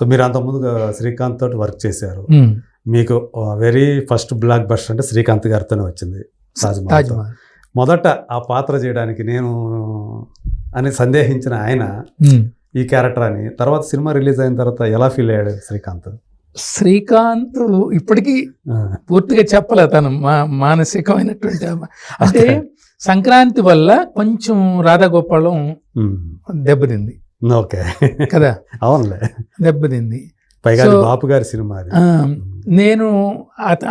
So మీరు అంతకుముందు శ్రీకాంత్ తోటి వర్క్ చేశారు. ఉమ్. మీకు వెరీ ఫస్ట్ బ్లాక్ బస్టర్ అంటే శ్రీకాంత్ గారితోనే వచ్చింది మొదట ఆ పాత్ర చేయడానికి నేను అని సందేహించిన ఆయన ఉమ్. ఈ క్యారెక్టర్ అని. తర్వాత సినిమా రిలీజ్ అయిన తర్వాత ఎలా ఫీల్ అయ్యాడు శ్రీకాంత్? శ్రీకాంత్ ఇప్పటికీ పూర్తిగా చెప్పలే తను మా మానసికమైనటువంటి అంటే సంక్రాంతి వల్ల కొంచెం రాధాగోపాలం ఉమ్, దెబ్బతింది. ఓకే. కదా? అవునులే. దెబ్బతింది. పైగా బాపు గారి సినిమా నేను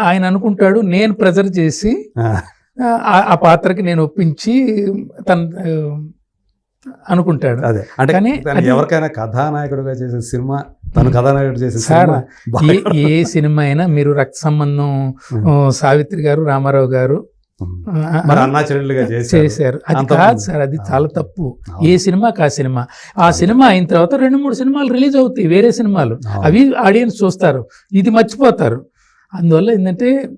ఆయన అనుకుంటాడు నేను ప్రెజర్ చేసి ఆ, పాత్రకి నేను ఒప్పించి తన అనుకుంటాడు. అదే. అంటే కానీ ఎవరికైనా కథానాయకుడుగా చేసిన సినిమా తను కథానాయకుడు చేసిన సినిమా ఏ సినిమా అయినా మీరు రక్త సంబంధం సావిత్రి గారు రామారావు గారు మరి అన్నా చెల్లెలుగా చేశారు. అది కాదు. సార్ అది. చాలా తప్పు. ఏ సినిమాకి ఆ సినిమా? ఆ సినిమా అయిన తర్వాత రెండు మూడు సినిమాలు రిలీజ్ అవుతాయి వేరే సినిమాలు. అవి ఆడియన్స్ చూస్తారు. ఇది మర్చిపోతారు. అందువల్ల ఏంటంటే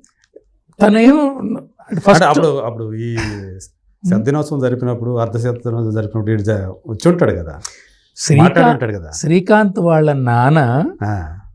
అంటే ఫస్ట్ అప్పుడు అప్పుడు ఈ శబ్దినోత్సవం జరిపినప్పుడు అర్ధశబ్దినోత్సవం జరిపినప్పుడు వచ్చి ఉంటాడు కదా. శ్రీకాంత్ శ్రీకాంత్ వాళ్ళ నాన్న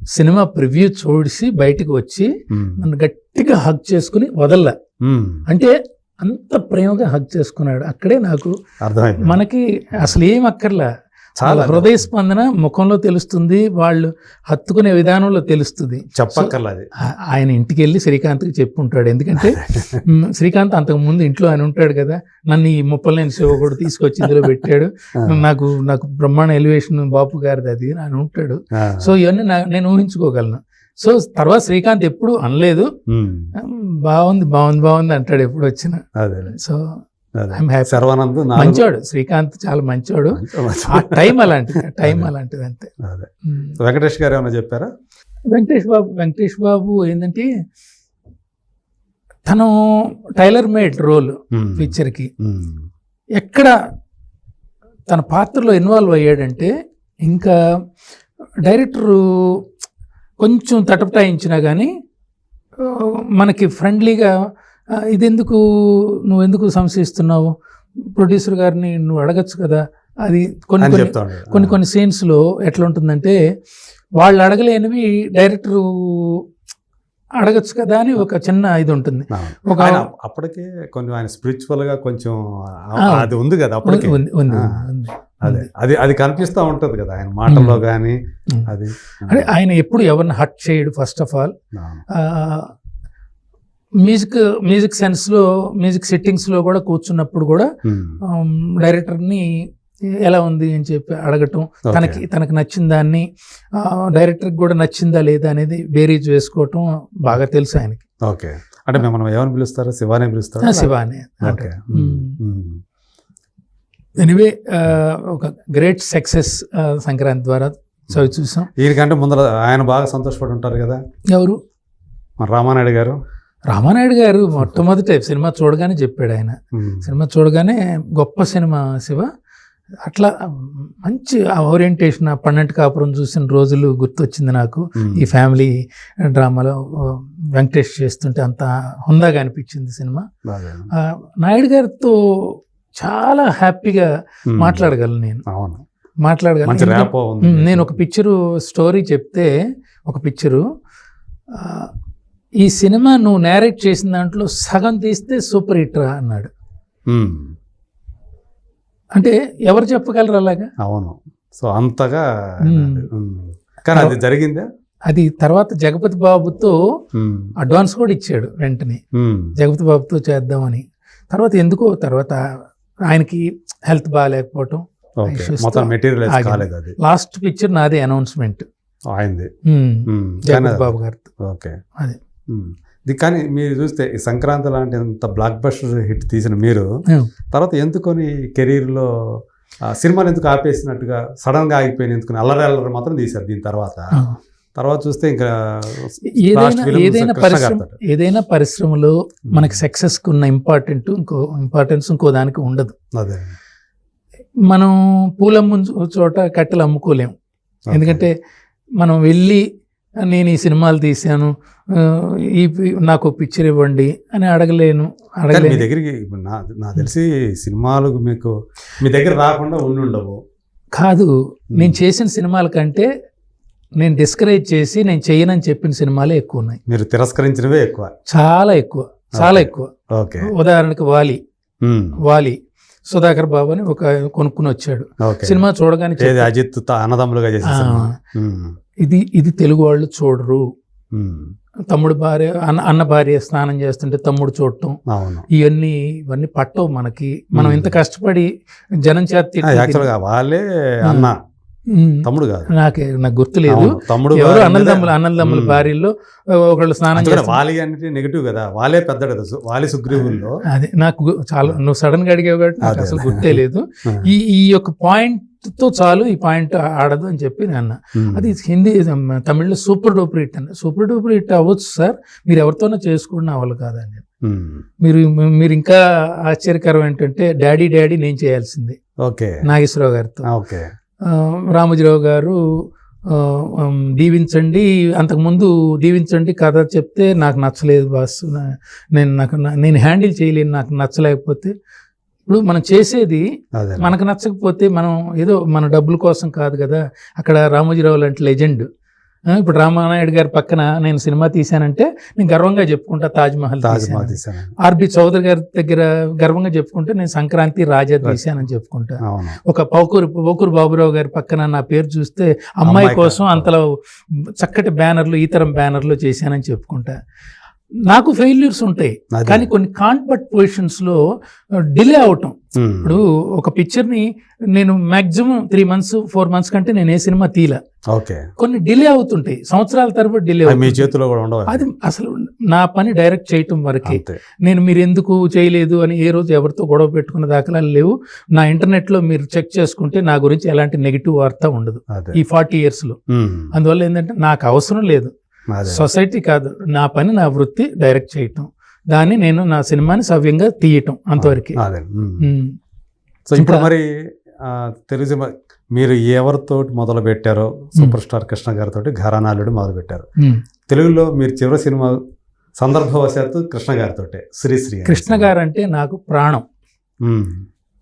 సినిమా ప్రివ్యూ చూసి బయటకు వచ్చి నన్ను గట్టిగా హగ్ చేసుకుని వదల్ల. ఉమ్, అంటే అంత ప్రేమగా హగ్ చేసుకున్నాడు. అక్కడే నాకు అర్థమైంది. మనకి అసలు ఏం అక్కర్లా. చాలా హృదయ స్పందన ముఖంలో తెలుస్తుంది వాళ్ళు హత్తుకునే విధానంలో తెలుస్తుంది. చెప్పక్కర్లా అది ఆ- ఆయన ఇంటికి వెళ్ళి శ్రీకాంత్కి చెప్పుంటాడు. ఎందుకంటే శ్రీకాంత్ అంతకు ముందు ఇంట్లో ఆయన ఉంటాడు కదా నన్ను ఈ ముప్పలేని శివ కూడా తీసుకొచ్చి ఇందులో పెట్టాడు. నాకు నాకు బ్రహ్మాండ ఎలివేషన్ బాపు గారిది అది అని ఉంటాడు. సో ఇవన్నీ నేను ఊహించుకోగలను. సో తర్వాత శ్రీకాంత్ ఎప్పుడు అనలేదు. బాగుంది బాగుంది బాగుంది అంటాడు ఎప్పుడు వచ్చిన. సో నాలుగు- మంచోడు. శ్రీకాంత్ చాలా మంచోడు. ఆ టైం అలాంటిది టైం అలాంటిది అంతే. వెంకటేష్ గారు ఏమైనా చెప్పారా? వెంకటేష్ బాబు వెంకటేష్ బాబు ఏంటంటే తను టైలర్ మేడ్ రోల్ పిక్చర్కి ఎక్కడ తన పాత్రలో ఇన్వాల్వ్ అయ్యాడంటే ఇంకా డైరెక్టరు కొంచెం తటపటాయించినా కానీ మనకి ఫ్రెండ్లీగా ఇదెందుకు నువ్వు ఎందుకు సంశయిస్తున్నావు ప్రొడ్యూసర్ గారిని నువ్వు అడగచ్చు కదా అది కొన్ని కొన్ని. కొన్ని కొన్ని సీన్స్లో ఎట్లా ఉంటుందంటే వాళ్ళు అడగలేనివి డైరెక్టరు అడగచ్చు కదా అని ఒక చిన్న ఇది ఉంటుంది ఒక ఆయన అప్పటికే కొంచెం ఆయన స్పిరిచువల్గా కొంచెం. అది ఉంది కదా అప్పటికే ఉంది ఉంది. అదే అది అది కనిపిస్తా ఉంటది కదా ఆయన మాటల్లో. కానీ. అది అంటే ఆయన ఎప్పుడు ఎవరిని హట్ చేయడు first of all music music సెన్స్లో music సెట్టింగ్స్లో కూడా కూర్చున్నప్పుడు కూడా ఉమ్, డైరెక్టర్ని ఎలా ఉంది అని చెప్పి అడగటం. తనకి తనకి నచ్చిన దాన్ని డైరెక్టర్కి కూడా నచ్చిందా లేదా అనేది బేరీజ్ వేసుకోవటం బాగా తెలుసు ఆయనకి. ఓకే. అంటే మిమ్మల్ని ఏమని పిలుస్తారు? శివానే పిలుస్తారా? శివాని. Um, um. ఎనివే ఒక గ్రేట్ సక్సెస్ సంక్రాంతి ద్వారా చవి చూసాం. ఈయనకంటే ముందర ఆయన బాగా సంతోషపడి ఉంటారు కదా? ఎవరు? మన రామానాయుడు గారు. రామానాయుడు గారు మొట్టమొదట సినిమా చూడగానే చెప్పాడు ఆయన. సినిమా చూడగానే గొప్ప సినిమా శివ. అట్లా మంచి ఆ ఓరియంటేషన్ ఆ పన్నెండు కాపురం చూసిన రోజులు గుర్తొచ్చింది నాకు. ఈ ఫ్యామిలీ డ్రామాలో వెంకటేష్ చేస్తుంటే అంత హుందాగా అనిపించింది సినిమా. నాయుడు గారితో చాలా హ్యాపీగా మాట్లాడగలను నేను. మాట్లాడగలను. నేను ఒక పిక్చరు స్టోరీ చెప్తే ఒక పిక్చరు ఈ సినిమా నువ్వు నేరేట్ చేసిన దాంట్లో సగం తీస్తే సూపర్ హిట్ రా అన్నాడు. అంటే ఎవరు చెప్పగలరు అలాగా? అవును. సో అంతగా. కానీ అది జరిగిందా? అది తర్వాత జగపతి బాబుతో అడ్వాన్స్ కూడా ఇచ్చాడు వెంటనే. జగపతి బాబుతో చేద్దామని. తర్వాత ఎందుకో తర్వాత ఆయనకి హెల్త్ బాగాలేకపోవటం లాస్ట్ పిక్చర్ నాదే అనౌన్స్మెంట్ జగపతి బాబు గారితో ఓకే. అది. ఇది కానీ మీరు చూస్తే సంక్రాంతి లాంటి ఎంత బ్లాక్ బస్టర్ హిట్ తీసిన మీరు. తర్వాత ఎందుకొని కెరీర్లో ఆ సినిమాని ఎందుకు ఆపేసినట్టుగా సడన్గా ఆగిపోయిన ఎందుకుని అల్లరి అల్లరి మాత్రం తీశారు దీని తర్వాత. తర్వాత చూస్తే ఇంకా ఏదైనా పరిశ్రమ. ఏదైనా పరిశ్రమలో మనకి సక్సెస్కు ఉన్న ఇంపార్టెంట్ ఇంకో ఇంపార్టెన్స్ ఇంకో దానికి ఉండదు అదే మనం పూలమ్ము చోట కట్టెలు అమ్ముకోలేం ఓకే. ఎందుకంటే మనం వెళ్ళి నేను ఈ సినిమాలు తీశాను ఈ నాకు పిక్చర్ ఇవ్వండి అని అడగలేను కానీ మీ దగ్గరికి నా నాకు తెలిసి సినిమాలు మీకు మీ దగ్గర రాకుండా ఉండి ఉండవు. కాదు నేను చేసిన సినిమాల కంటే నేను డిస్కరేజ్ చేసి నేను చేయనని చెప్పిన సినిమాలే ఎక్కువ ఉన్నాయి మీరు తిరస్కరించినవే ఎక్కువ. చాలా ఎక్కువ చాలా. ఎక్కువ. ఓకే. ఉదాహరణకు వాలి. వాలి. సుధాకర్ బాబు అని ఒక కొనుక్కుని వచ్చాడు సినిమా చూడగానే అజిత్ అన్నదమ్ములుగా ఇది ఇది తెలుగు వాళ్ళు చూడరు. తమ్ముడు భార్య అన్న అన్న భార్య స్నానం చేస్తుంటే తమ్ముడు చూడటం. ఇవన్నీ ఇవన్నీ పట్టవు మనకి. మనం. ఇంత కష్టపడి జనం చేత వాళ్ళే అన్న. తమ్ముడు కాదు. నాకే నాకు గుర్తులేదు తమ్ముడు ఎవరు అన్నదమ్ముల అన్నదమ్ముల. భార్యల్లో ఒకళ్ళు స్నానం చేస్తారు వాలి అంటే నెగిటివ్ కదా. వాళ్ళే పెద్దడు కదా వాలి సుగ్రీవుల్లో. అదే నాకు చాలా నువ్వు సడన్గా అడిగావు కాబట్టి నాకు. అసలు గుర్తే లేదు. ఈ ఈ యొక్క పాయింట్తో చాలు ఈ పాయింట్ ఆడదు అని చెప్పి నేను అన్నా. ఉమ్, అది హిందీ తమిళ్ళో సూపర్ డూపర్ హిట్ అన్న. సూపర్ డూపర్ హిట్ అవ్వచ్చు సార్. మీరు ఎవరితోనో చేసుకున్న అవ్వాలి ఉమ్, మీరు మీరు ఇంకా ఆశ్చర్యకరం ఏంటంటే డాడీ డాడీ నేను చేయాల్సింది. ఓకే. నాగేశ్వరరావు గారితో. ఓకే. రామోజీరావు గారు దీవించండి. అంతకుముందు దీవించండి కథ చెప్తే నాకు నచ్చలేదు బాస్. నేను నాకు నేను హ్యాండిల్ చేయలేను నాకు నచ్చలేకపోతే. ఇప్పుడు మనం చేసేది మనకు నచ్చకపోతే మనం ఏదో మన డబ్బుల కోసం కాదు కదా. అక్కడ రామోజీరావు లాంటి లెజెండ్ ఇప్పుడు రామానాయుడు గారి పక్కన నేను సినిమా తీశానంటే నేను గర్వంగా చెప్పుకుంటా తాజ్ మహల్ తాజ్ తీశాను. మహల్ తీశాను ఆర్బి చౌదరి గారి దగ్గర గర్వంగా చెప్పుకుంటే నేను సంక్రాంతి రాజా తీశానని చెప్పుకుంటా ఒక పౌకూరు పోకూరు బాబురావు గారి పక్కన నా పేరు చూస్తే అమ్మాయి కోసం. అంతలో చక్కటి బ్యానర్లు ఈ తరం బ్యానర్లు చేశానని చెప్పుకుంటా నాకు ఫెయిల్యూర్స్ ఉంటాయి. కానీ కొన్ని కాన్పట్ పొజిషన్స్లో డిలే అవటం. ఇప్పుడు ఒక పిక్చర్ని నేను maximum three months four months కంటే నేను ఏ సినిమా తీల ఓకే. కొన్ని డిలే అవుతుంటాయి. సంవత్సరాల తరబడి డిలే మీ చేతిలో కూడా ఉండవు. అది అసలు నా పని డైరెక్ట్ చేయటం వరకే. నేను మీరు ఎందుకు చేయలేదు అని ఏ రోజు ఎవరితో గొడవ పెట్టుకున్న దాఖలాలు లేవు. నా ఇంటర్నెట్లో మీరు చెక్ చేసుకుంటే నా గురించి ఎలాంటి నెగిటివ్ వార్త ఉండదు. ఈ ఫార్టీ ఇయర్స్లో అందువల్ల ఏంటంటే నాకు అవసరం లేదు. సొసైటీ కాదు నా పని నా వృత్తి డైరెక్ట్ చేయటం. దాన్ని నేను నా సినిమాని సవ్యంగా తీయటం అంతవరకు. సో ఇప్పుడు మరి తెలుగు సినిమా మీరు ఎవరితో మొదలు పెట్టారో సూపర్ స్టార్ కృష్ణ గారితో ఘరానాలుడు మొదలు పెట్టారు తెలుగులో మీరు చివరి సినిమా సందర్భవశాత్తు కృష్ణ గారితో శ్రీశ్రీ కృష్ణ. గారు అంటే నాకు ప్రాణం.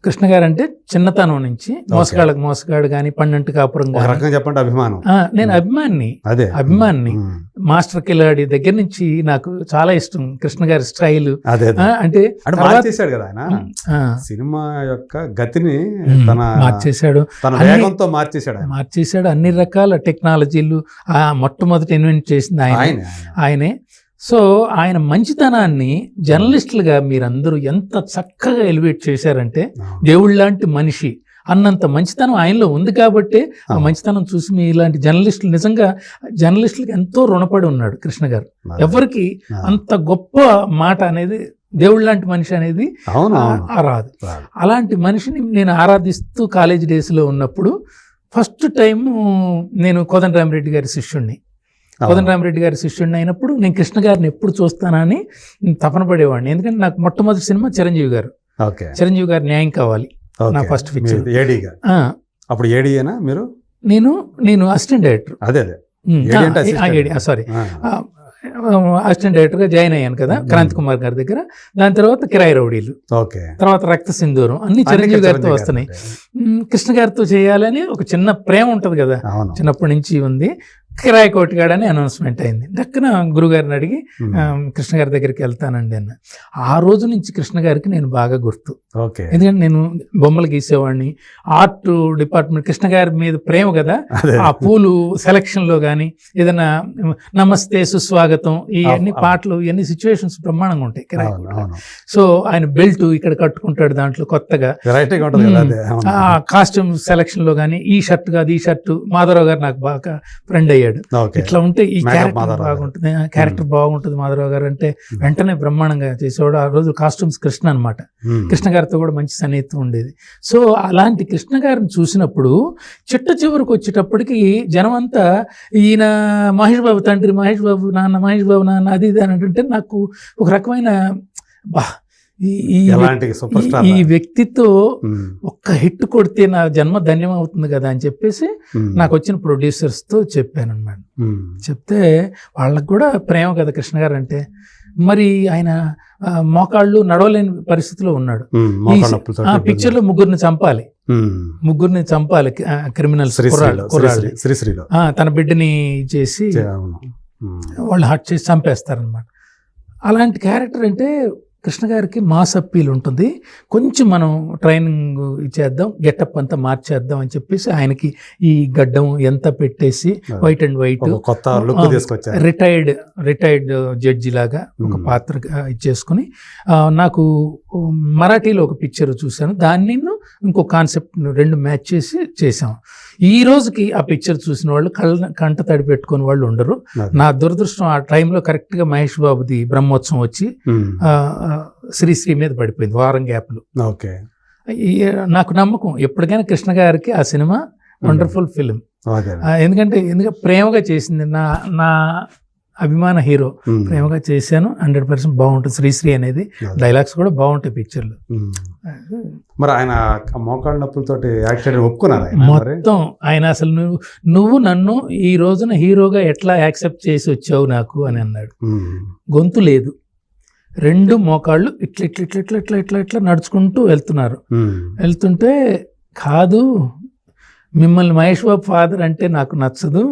కృష్ణ గారు అంటే చిన్నతనం నుంచి మోసగాళ్ళకి మోసగాడు కానీ పన్నెంటు కాపురం చెప్పండి అభిమానం. నేను అభిమాన్ని అదే. అభిమాన్ని. మాస్టర్ కిలాడి దగ్గర నుంచి నాకు చాలా ఇష్టం కృష్ణ గారి స్టైల్. అంటే మార్చేశాడు కదా ఆయన. సినిమా యొక్క గతిని తన మార్చేశాడు. వేగంతో మార్చేశాడు మార్చేశాడు అన్ని రకాల టెక్నాలజీలు ఆ మొట్టమొదటి ఇన్వెంట్ చేసింది ఆయన. ఆయనే. సో ఆయన మంచితనాన్ని జర్నలిస్టులుగా మీరందరూ ఎంత చక్కగా ఎలివేట్ చేశారంటే దేవుళ్ళ లాంటి మనిషి అన్నంత మంచితనం ఆయనలో ఉంది కాబట్టి ఆ. మంచితనం చూసి మీ ఇలాంటి జర్నలిస్టులు నిజంగా జర్నలిస్టులకు ఎంతో రుణపడి ఉన్నాడు కృష్ణ గారు ఎవరికి. అంత గొప్ప మాట అనేది దేవుళ్ళ లాంటి మనిషి అనేది రాదు. అలాంటి మనిషిని నేను ఆరాధిస్తూ కాలేజ్ డేస్లో ఉన్నప్పుడు ఫస్ట్ టైం నేను కోదండరామరెడ్డి గారి శిష్యుణ్ణి. కోదండరామరెడ్డి గారి శిష్యుడిని అయినప్పుడు నేను కృష్ణ గారిని ఎప్పుడు చూస్తానని తపన పడేవాడిని. ఎందుకంటే నాకు మొట్టమొదటి సినిమా చిరంజీవి గారు. ఓకే. చిరంజీవి గారి న్యాయం కావాలి. నా ఏడీగా ఆ, అప్పుడు ఏడీయేనా మీరు? నేను నేను అసిస్టెంట్ డైరెక్టర్. అదే అదే. సారీ. అసిస్టెంట్ డైరెక్టర్గా జాయిన్ అయ్యాను కదా. క్రాంతి కుమార్ గారి దగ్గర. దాని తర్వాత కిరాయి రౌడీలు. ఓకే. తర్వాత రక్త సింధూరం. అన్ని చిరంజీవి గారితో వస్తున్నాయి. కృష్ణ గారితో చేయాలని ఒక చిన్న ప్రేమ ఉంటుంది కదా. చిన్నప్పటి నుంచి ఉంది. కిరాయి కోటిగాడని అనౌన్స్మెంట్ అయింది. దక్కన గురుగారిని అడిగి. ఆ, కృష్ణ గారి దగ్గరికి వెళ్తానండి అన్న. ఆ రోజు నుంచి కృష్ణ గారికి నేను బాగా గుర్తు. ఓకే. ఎందుకంటే నేను బొమ్మలు గీసేవాడిని. ఆర్ట్ డిపార్ట్మెంట్ కృష్ణ గారి మీద ప్రేమ కదా? ఆ పూలు సెలక్షన్లో కానీ ఏదైనా నమస్తే సుస్వాగతం ఈ అన్ని. పాటలు ఇవన్నీ సిచ్యువేషన్స్ బ్రహ్మాండంగా ఉంటాయి కిరాయి సో ఆయన బెల్ట్ ఇక్కడ కట్టుకుంటాడు దాంట్లో కొత్తగా. కాస్ట్యూమ్ సెలక్షన్లో కానీ ఈ షర్ట్ కాదు ఈ షర్ట్. మాధవరావు గారు నాకు బాగా ఫ్రెండ్ అయ్యాడు. ఇట్లా ఉంటే ఈ క్యారెక్టర్. బాగుంటుంది. క్యారెక్టర్ బాగుంటుంది మాధవరావు గారు అంటే. వెంటనే బ్రహ్మాండంగా చేసేవాడు. ఆ రోజు కాస్ట్యూమ్స్ కృష్ణ అన్నమాట. ఉమ్. కృష్ణ గారితో కూడా మంచి సన్నిహితం ఉండేది. సో అలాంటి కృష్ణ గారిని చూసినప్పుడు చిట్ట చివరికి వచ్చేటప్పటికి జనం అంతా ఈయన మహేష్ బాబు తండ్రి మహేష్ బాబు నాన్న మహేష్ బాబు నాన్న అది ఇది అని అంటే నాకు ఒక రకమైన బా ఈ- ఈ ఎలాంటి సూపర్ స్టార్ ఈ వ్యక్తితో. ఒక్క హిట్ కొడితే నా జన్మ ధన్యం అవుతుంది కదా అని చెప్పేసి. నాకు వచ్చిన ప్రొడ్యూసర్స్తో చెప్పాను అనమాట. చెప్తే వాళ్ళకు కూడా ప్రేమ కదా కృష్ణ గారు అంటే. మరి ఆయన మోకాళ్ళు నడవలేని పరిస్థితిలో ఉన్నాడు. పిక్చర్లో ముగ్గురిని చంపాలి. ముగ్గురిని చంపాలి శ్రీశ్రీలో శ్రీశ్రీలో. తన బిడ్డని చేసి వాళ్ళు హట్ చేసి చంపేస్తారనమాట అలాంటి క్యారెక్టర్ అంటే కృష్ణ గారికి మాస్ అప్పీల్ ఉంటుంది. కొంచెం మనం ట్రైనింగ్ ఇచ్చేద్దాం గెటప్ అంతా మార్చేద్దాం అని చెప్పేసి ఆయనకి ఈ గడ్డం ఎంత పెట్టేసి వైట్ అండ్ వైట్ కొత్త రిటైర్డ్ రిటైర్డ్ జడ్జి లాగా ఒక. పాత్ర ఇచ్చేసుకుని నాకు మరాఠీలో ఒక పిక్చర్ చూశాను. దాన్ని ఇంకో కాన్సెప్ట్ రెండు మ్యాచ్ చేసి చేసాం ఈ రోజుకి ఆ పిక్చర్ చూసిన వాళ్ళు కళ్ళ కంట తడి పెట్టుకుని వాళ్ళు ఉండరు. నా దురదృష్టం ఆ టైంలో కరెక్ట్గా మహేష్ బాబుది బ్రహ్మోత్సవం వచ్చి శ్రీశ్రీ మీద పడిపోయింది వారం గ్యాప్లు ఓకే. నాకు నమ్మకం. ఎప్పటికైనా కృష్ణ గారికి ఆ సినిమా వండర్ఫుల్ ఫిలిం ఎందుకంటే ఎందుకంటే ప్రేమగా చేసింది నా నా అభిమాన హీరో ప్రేమగా చేశాను. హండ్రెడ్ పర్సెంట్ బాగుంటుంది. శ్రీశ్రీ అనేది. డైలాగ్స్ కూడా బాగుంటాయి పిక్చర్లు. మరి ఆయన మోకాళ్ళ నొప్పులతోటి యాక్ట్ చేయడం ఒప్పుకున్నారు మొత్తం ఆయన అసలు నువ్వు నువ్వు నన్ను ఈ రోజున హీరోగా ఎట్లా యాక్సెప్ట్ చేసి వచ్చావు నాకు అని అన్నాడు. గొంతు లేదు. రెండు మోకాళ్ళు ఇట్లా ఇట్లా ఇట్లా ఇట్లా ఇట్లా ఇట్లా ఇట్లా నడుచుకుంటూ వెళ్తున్నారు. వెళ్తుంటే కాదు మిమ్మల్ని మహేష్ బాబు ఫాదర్ అంటే నాకు నచ్చదు.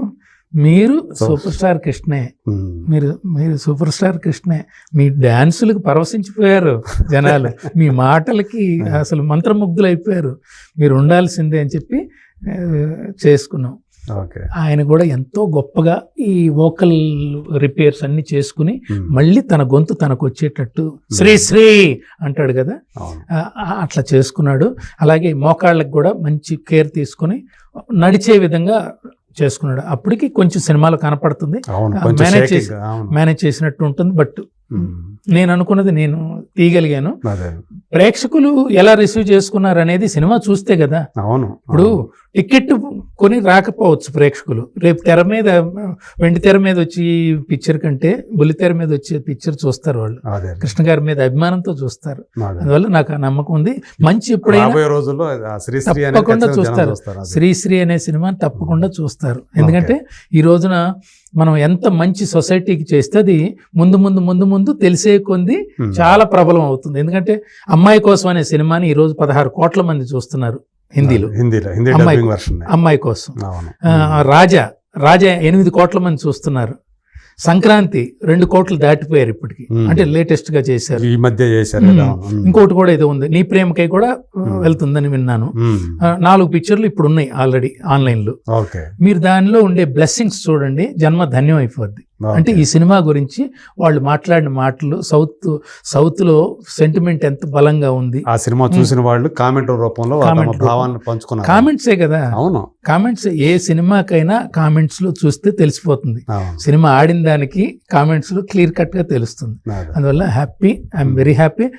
మీరు సూపర్ స్టార్ కృష్ణే. ఉమ్, మీరు మీరు సూపర్ స్టార్ కృష్ణే. మీ డ్యాన్సులకు పరవశించిపోయారు జనాలు. మీ మాటలకి అసలు మంత్రముగ్ధులు అయిపోయారు మీరు ఉండాల్సిందే అని చెప్పి చేసుకున్నాం. ఓకే. ఆయన కూడా ఎంతో గొప్పగా ఈ వోకల్ రిపేర్స్ అన్ని చేసుకుని ఉమ్, మళ్ళీ తన గొంతు తనకు వచ్చేటట్టు శ్రీ శ్రీ అంటాడు కదా. అట్లా చేసుకున్నాడు. అలాగే మోకాళ్ళకి కూడా మంచి కేర్ తీసుకుని నడిచే విధంగా చేసుకున్నాడు. అప్పటికి కొంచెం సినిమాలో కనపడుతుంది. shaking చేసి- మేనేజ్ చేసినట్టు ఉంటుంది. బట్ నేను అనుకున్నది నేను తీయగలిగాను. ప్రేక్షకులు ఎలా రిసీవ్ చేసుకున్నారు అనేది సినిమా చూస్తే కదా. అవును. ఇప్పుడు టికెట్ కొని రాకపోవచ్చు ప్రేక్షకులు. రేపు తెర మీద వెండి తెర మీద వచ్చి పిక్చర్ కంటే బుల్లి తెర మీద వచ్చే పిక్చర్ చూస్తారు వాళ్ళు. కృష్ణ గారి మీద అభిమానంతో చూస్తారు. అదే. అందువల్ల నాకు ఆ నమ్మకం ఉంది. మంచి ఎప్పుడైనా రోజుల్లో తప్పకుండా చూస్తారు. శ్రీశ్రీ అనే సినిమాని తప్పకుండా చూస్తారు. ఎందుకంటే ఈ రోజున మనం ఎంత మంచి సొసైటీకి చేస్తే అది ముందు ముందు ముందు ముందు తెలిసే కొంది చాలా ప్రబలం అవుతుంది. ఎందుకంటే అమ్మాయి కోసం అనే సినిమాని ఈ రోజు పదహారు కోట్ల మంది చూస్తున్నారు హిందీలో. హిందీలో హిందీ అమ్మాయి కోసం. రాజా రాజా ఎనిమిది కోట్ల మంది చూస్తున్నారు. సంక్రాంతి రెండు కోట్లు దాటిపోయారు ఇప్పటికి. అంటే లేటెస్ట్గా చేశారు. ఈ మధ్య చేశారు. ఇంకోటి కూడా ఏదో ఉంది. నీ ప్రేమకై కూడా. వెళ్తుందని విన్నాను. నాలుగు పిక్చర్లు ఇప్పుడు ఉన్నాయి ఆల్రెడీ ఆన్లైన్లో మీరు దానిలో ఉండే బ్లెస్సింగ్స్ చూడండి జన్మ ధన్యం అయిపోద్ది. అంటే ఈ సినిమా గురించి వాళ్ళు మాట్లాడిన మాటలు సౌత్ సౌత్లో సెంటిమెంట్ ఎంత బలంగా ఉంది. ఆ సినిమా చూసిన వాళ్ళు కామెంట్ రూపంలో. భావాలను పంచుకున్నారు. కామెంట్సే కదా. అవును. కామెంట్స్ ఏ సినిమాకైనా కామెంట్స్లో చూస్తే తెలిసిపోతుంది. సినిమా ఆడిన దానికి కామెంట్స్లో క్లియర్ కట్గా తెలుస్తుంది. అదే. అందువల్ల హ్యాపీ ఐఎమ్ వెరీ హ్యాపీ.